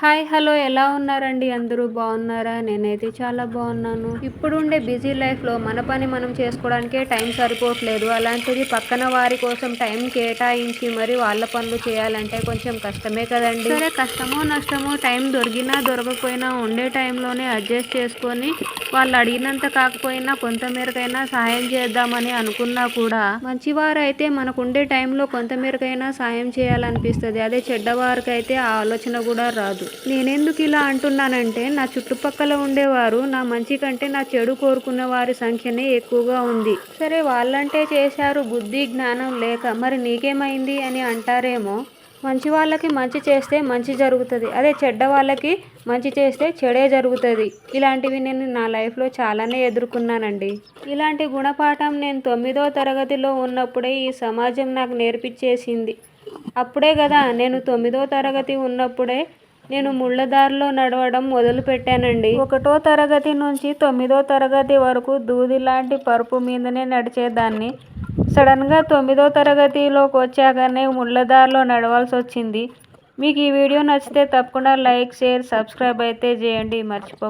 Hi hello ఎలా ఉన్నారండి? అందరూ బాగున్నారా? నేనైతే చాలా బాగున్నాను. ఇప్పుడు ఉండే బిజీ లైఫ్లో మన పని మనం చేసుకోవడానికే టైం సరిపోవట్లేదు. అలాంటిది పక్కన వారి కోసం టైం కేటాయించి మరి వాళ్ళ పనులు చేయాలంటే కొంచెం కష్టమే కదండి. సరే కష్టమో నష్టమో టైం దొరికినా దొరకకపోయినా ఉండే టైంలోనే అడ్జస్ట్ చేసుకొని వాళ్ళు అడిగినంత కాకపోయినా కొంతమేరకైనా సహాయం చేద్దామని అనుకున్నా కూడా మంచివారైతే మనకుండే టైంలో కొంతమేరకైనా సాయం చేయాలనిపిస్తుంది. అదే చెడ్డవారికైతే ఆ ఆలోచన కూడా రాదు. నేనెందుకు ఇలా అంటున్నానంటే నా చుట్టుపక్కల ఉండేవారు నా మంచి కంటే నా చెడు కోరుకున్న వారి సంఖ్యనే ఎక్కువగా ఉంది. సరే వాళ్ళంటే చేశారు బుద్ధి జ్ఞానం లేక మరి నీకేమైంది అని అంటారేమో. మంచి వాళ్ళకి మంచి చేస్తే మంచి జరుగుతుంది. అదే చెడ్డ వాళ్ళకి మంచి చేస్తే చెడే జరుగుతుంది. ఇలాంటివి నేను నా లైఫ్లో చాలానే ఎదుర్కొన్నానండి. ఇలాంటి గుణపాఠం నేను తొమ్మిదో తరగతిలో ఉన్నప్పుడే ఈ సమాజం నాకు నేర్పించేసింది. అప్పుడే కదా నేను తొమ్మిదో తరగతి ఉన్నప్పుడే నేను ముళ్ళదారిలో నడవడం మొదలుపెట్టానండి. ఒకటో తరగతి నుంచి తొమ్మిదో తరగతి వరకు దూది లాంటి పరుపు మీదనే నడిచేదాన్ని. సడన్గా తొమ్మిదో తరగతిలోకి వచ్చాకనే ముళ్ళదారిలో నడవాల్సి వచ్చింది. మీకు ఈ వీడియో నచ్చితే తప్పకుండా లైక్ షేర్ సబ్స్క్రైబ్ అయితే చేయండి. మర్చిపో